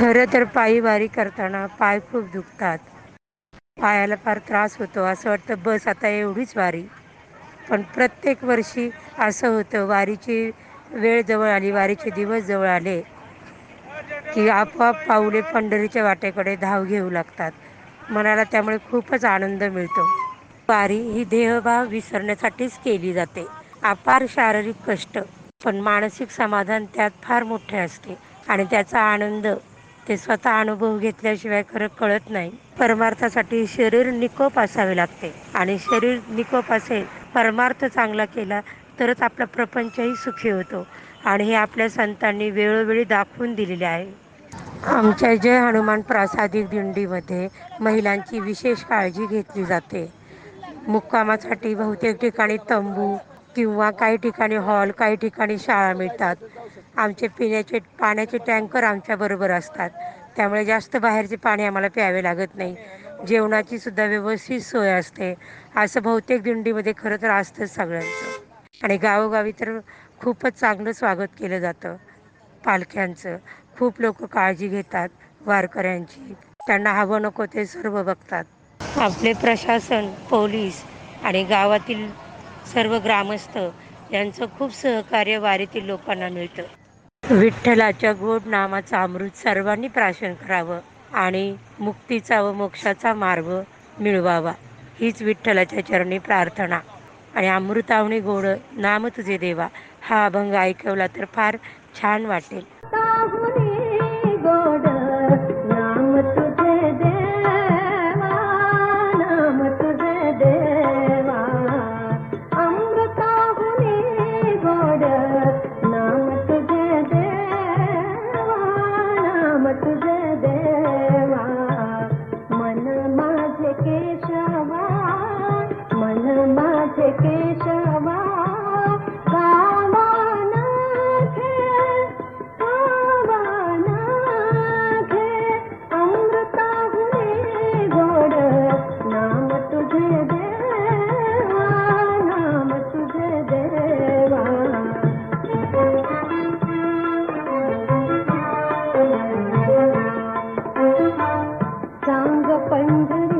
खरं तर पायी वारी करताना पाय खूप दुखतात. पायाला फार त्रास होतो. असं वाटतं बस आता एवढीच वारी. पण प्रत्येक वर्षी असं होतं वारीची वेळ जवळ आली वारीचे दिवस जवळ आले की आपोआप पाऊले पंढरीच्या वाटेकडे धाव घेऊ लागतात. मनाला त्यामुळे खूपच आनंद मिळतो. वारी ही देहभाव विसरण्यासाठीच केली जाते. अपार शारीरिक कष्ट पण मानसिक समाधान त्यात फार मोठे असते आणि त्याचा आनंद ते स्वतः अनुभव घेतल्याशिवाय खरं कळत नाही. परमार्थासाठी शरीर निकोप असावे लागते. आणि शरीर निकोप असेल परमार्थ चांगला केला तरच आपला प्रपंचही सुखी होतो. आणि हे आपल्या संतांनी वेळोवेळी दाखवून दिलेले आहे. आमच्या जय हनुमान प्रासादिक दिंडीमध्ये महिलांची विशेष काळजी घेतली जाते. मुक्कामासाठी बहुतेक ठिकाणी तंबू किंवा काही ठिकाणी हॉल काही ठिकाणी शाळा मिळतात. आमचे पिण्याचे पाण्याचे टँकर आमच्याबरोबर असतात. त्यामुळे जास्त बाहेरचे पाणी आम्हाला प्यावे लागत नाही. जेवणाची सुद्धा व्यवस्थित सोय असते. असं बहुतेक दिंडीमध्ये खरं तर असतंच सगळ्यांचं. आणि गावोगावी तर खूपच चांगलं स्वागत केलं जातं. पालख्यांचं. खूप लोक काळजी घेतात. वारकऱ्यांची. त्यांना हवं नको ते सर्व बघतात. आपले प्रशासन पोलीस आणि गावातील सर्व ग्रामस्थ यांचं खूप सहकार्य वारीतील लोकांना मिळतं. विठ्ठलाच्या गोड नामाचं अमृत सर्वांनी प्राशन करावं आणि मुक्तीचा व मोक्षाचा मार्ग मिळवावा. हीच विठ्ठलाच्या चरणी प्रार्थना. आणि अमृतावणी गोड नाम तुझे देवा हा अभंग ऐकवला तर फार छान वाटेल. पंढरी